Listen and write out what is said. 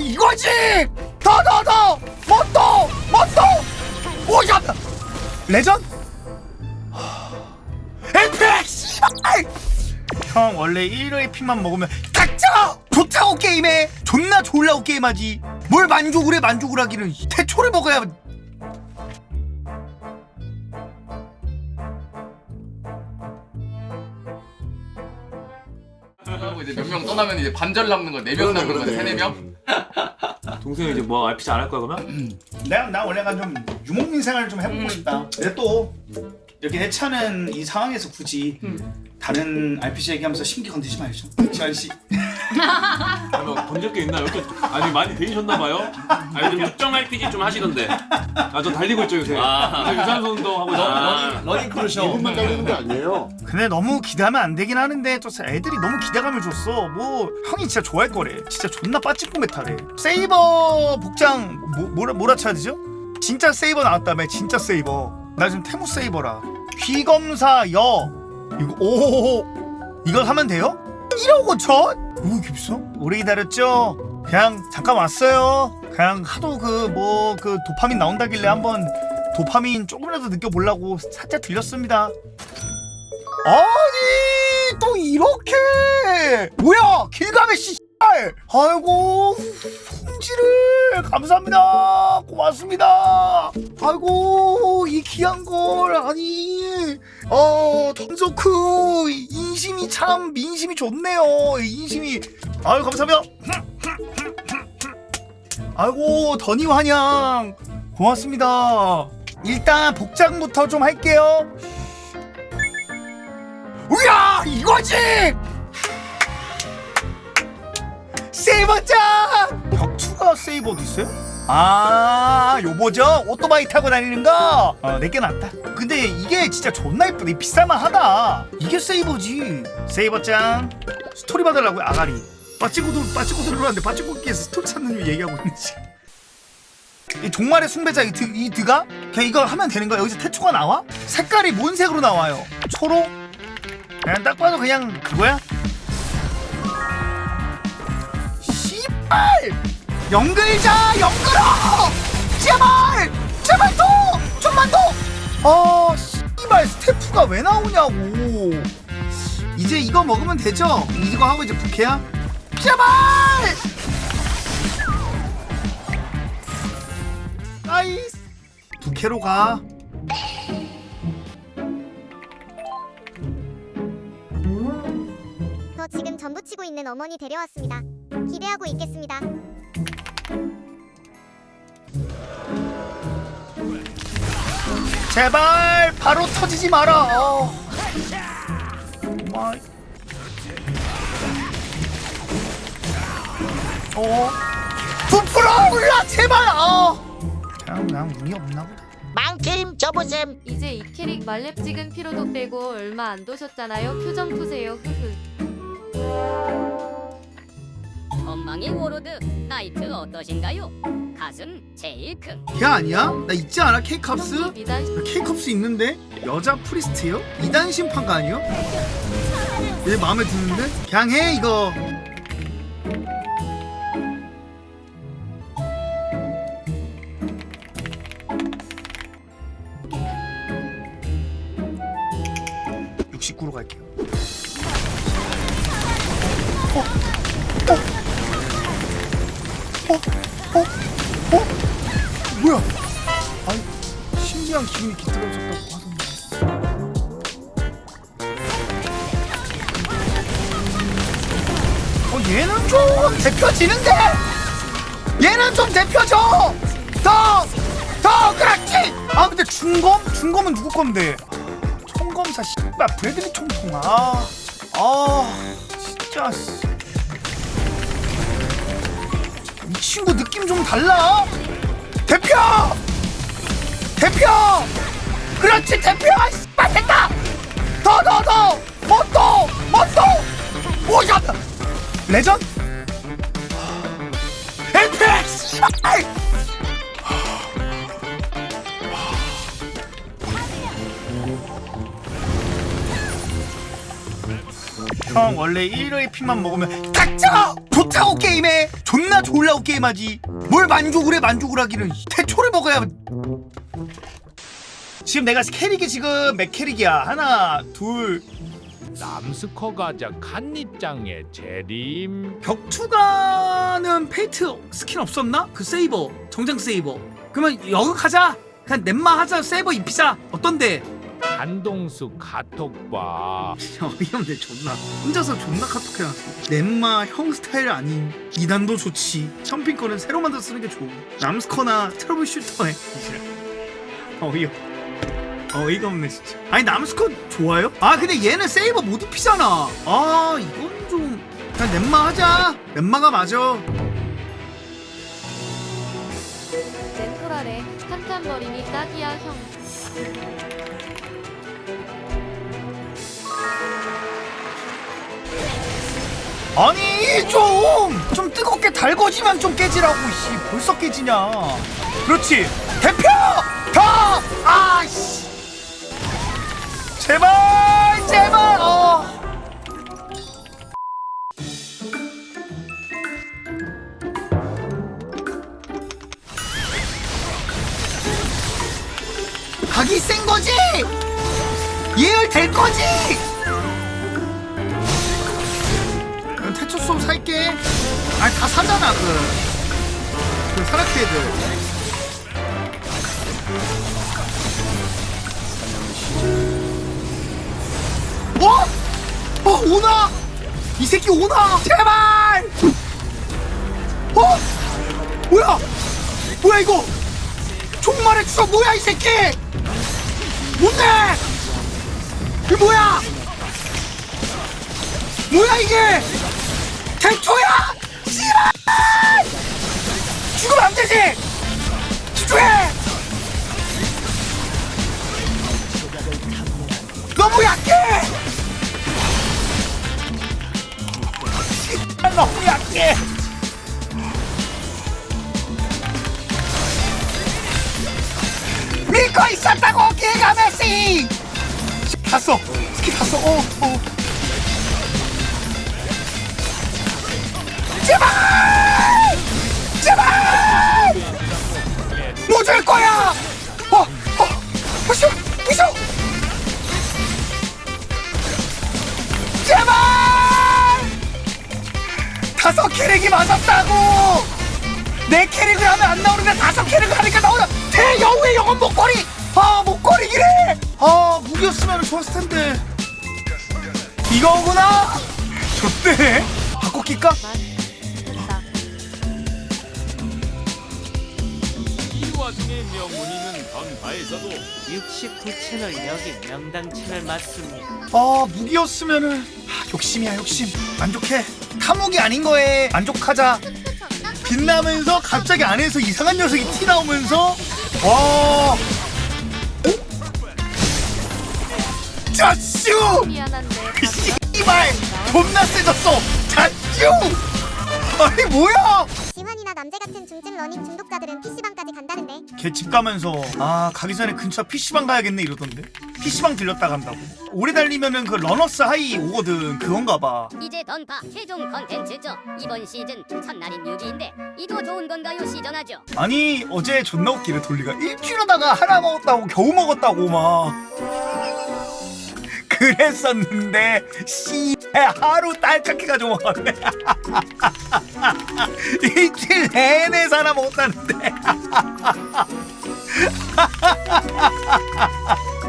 이거지! 더 더더뭐또뭐또? 오야? 레전? 에픽 씨발! 형 원래 1회 핀만 먹으면 닥쳐! 좋다고 게임해! 존나 졸라고 게임하지. 뭘 만족을 해 만족을 하기는 태초를 먹어야. 그리고 이제 몇 명 떠나면 이제 반절 남는 거, 네명 남는 거, 세네 명. 동생이 이제 뭐 RPG 안 할 거야 그러면? 내가 나 원래 좀 유목민 생활을 좀 해보고 싶다. 근데 또 이렇게 해차는 이 상황에서 굳이 다른 RPG 얘기하면서 심기 건드지 말죠. 지한 씨. 뭐 던질 게 있나요? 이렇게 아니 많이 데이셨나 봐요? 아니 좀 특정 RPG 좀 하시던데. 아 저 달리고 있죠 요새. 아. 유산소 운동 하고 있 크루쇼. 이분만 달리는 게 아니에요. 근데 너무 기대하면 안 되긴 하는데 또 애들이 너무 기대감을 줬어. 뭐 형이 진짜 좋아할 거래. 진짜 존나 빠찌꼬 메타래. 세이버 복장 뭐, 뭐라 뭐라 쳐야 되죠? 진짜 세이버 나왔다며 진짜 세이버. 나 지금 태무 세이버라. 귀검사 여 이거 오 이거 하면 돼요? 1억 5천? 오 비싸? 오래 기다렸죠? 그냥 잠깐 왔어요. 그냥 하도 그 뭐 그 도파민 나온다길래 한번 도파민 조금이라도 느껴보려고 살짝 들렸습니다. 아니 또 이렇게! 뭐야 길가메시 아이고 홍지를 감사합니다. 고맙습니다. 아이고 이 귀한 걸 아니 어 던조크 인심이 참 민심이 좋네요. 인심이 아유 감사합니다. 아이고 더니 환영 고맙습니다 일단 복장부터 좀 할게요. 우야 이거지! 세이버짱 격투가 세이버도 있어요? 아 요거죠? 오토바이 타고 다니는 거? 어 내게 낫다. 근데 이게 진짜 존나 이쁘다 이 비쌀만 하다. 이게 세이버지. 세이버짱 스토리 받으려고요 아가리. 빠찌고도 빠찌고도 들어왔는데 빠찌고기에서 스토리 찾는 중 얘기하고 있는지. 이 종말의 숭배자 이, 드, 이 그냥 이거 하면 되는 거야 여기서 태초가 나와? 색깔이 뭔 색으로 나와요? 초록? 그냥 딱 봐도 그냥 그거야? 씨발! 연글자 연글아! 제발! 제발 더! 좀만 더! 아 씨발 스태프가 왜 나오냐고 이제 이거 먹으면 되죠? 이거 하고 이제 부캐야? 제발! 부캐로 가 저 지금 전부 치고 있는 어머니 데려왔습니다. 기대하고 있겠습니다. 제발 바로 터지지 마라. 어. 마이. 어. 부풀어 올라 제발. 어. 그냥 그냥 운이 없나 보다. 망팀 저보셈 이제 이 캐릭 말렙 찍은 피로도 빼고 얼마 안 도셨잖아요. 표정 푸세요. 흐흐. 엉망이 워로드 나이트 어떠신가요? 가슴 제일 큰 걔 아니야? 나 있지 않아? 케이캅스? 미단 케이캅스 있는데 여자 프리스트요? 이단 심판가 아니요? 얘 마음에 드는데? 그냥 해 이거. (69로) 갈게요 어? 어? 어? 어? 어? 뭐야 아니 신기한 기분이 깃들어졌다고 하던데 어 얘는 좀 대표지는데 얘는 좀 대표져 더! 더 그렇지 아 근데 중검? 중검은 누구 건데 씨발 브래들리 총통 아, 아 진짜 씨. 이 친구 느낌 좀 달라? 대표! 대표! 그렇지 대표! 아 씨발 됐다! 더 더더뭐또뭐또? 오야 레전? 에픽 씨발 형 원래 1회 핀만 먹으면 닥쳐! 좋다고 게임해! 존나 졸라고 게임하지. 뭘 만족을 해 만족을 하기는 태초를 먹어야. 지금 내가 캐릭이 지금 몇 캐릭이야? 하나 둘. 남스커 가자. 칸입장의 재림. 격투가는 페이트 스킨 없었나? 그 세이버. 정장 세이버. 그러면 여기 가자. 그냥 넷마 하자. 세이버 입히자. 어떤데? 한동수 카톡바 어이없네 존나 혼자서 존나 카톡해놨어 넷마 형 스타일 아닌 이단도 좋지. 샴핑 거는 새로 만들어 쓰는 게 좋고 남스커나 트러블 슈터에. 어이없 어이가 없네 진짜. 아니 남스커 좋아요? 아 근데 얘는 세이버 못 입히잖아. 아 이건 좀 그냥 넷마 하자. 넷마가 맞아. 젠토라래 탄탄머리니 딱이야 형 아니 좀! 좀 뜨겁게 달궈지면 좀 깨지라고 씨 벌써 깨지냐 그렇지 대표! 더! 아씨 제발 제발 어 각이 센 거지? 예열될 거지? 수업 살게. 아니 다 사잖아 그. 그 사라케들. 어? 어 오나? 이 새끼 오나? 제발! 어? 뭐야? 뭐야 이거? 종말의 추억 뭐야 이 새끼? 뭔데? 이게 뭐야? 뭐야 이게? 대초야! 씨발! 죽으면 안 되지! 집중해! 너무 약해! 씨발, 너무 약해! 믿고 있었다고 기가 메시! 갔어! 스킬 갔어! 어, 어. 제발! 제발! 못줄 거야! 어, 어, 부셔, 부셔! 제발! 다섯 캐릭이 맞았다고! 내 캐릭을 하면 안 나오는데 다섯 캐릭을 하니까 나오는 대여우의 영혼 목걸이! 아, 목걸이기래! 아, 무기였으면 좋았을 텐데. 이거구나? 좋대. 바꿔 낄까? 와중에 명문이는 던파에서도 69채널 여기 명당 채널 맞습니다. 아 무기였으면은 아, 욕심이야 욕심. 만족해. 타목이 아닌 거에 만족하자. 빛나면서 갑자기 안에서 이상한 녀석이 티 나오면서 와. 어? 자쭈 미안한데. 씨발 존나 세졌어. 자쭈 아니 뭐야? 지환이나 남재 같은 중증 러닝 중독자들은 PC방까지 간다는데. 걔집 가면서 아 가기 전에 근처 PC방 가야겠네 이러던데? PC방 들렸다 간다고? 오래 달리면은 그 러너스 하이 오거든. 그건가 봐. 이제 던파 최종 컨텐츠죠. 이번 시즌 첫날인 6위인데 이도 좋은 건가요? 시전하죠. 아니 어제 존나 웃기네 돌리가. 일주일 하다가 하나 먹었다고 겨우 먹었다고 막. 그랬었는데 씨 하루 딸깍해가지고 먹었네. 일주일 내내 사나 먹었다는데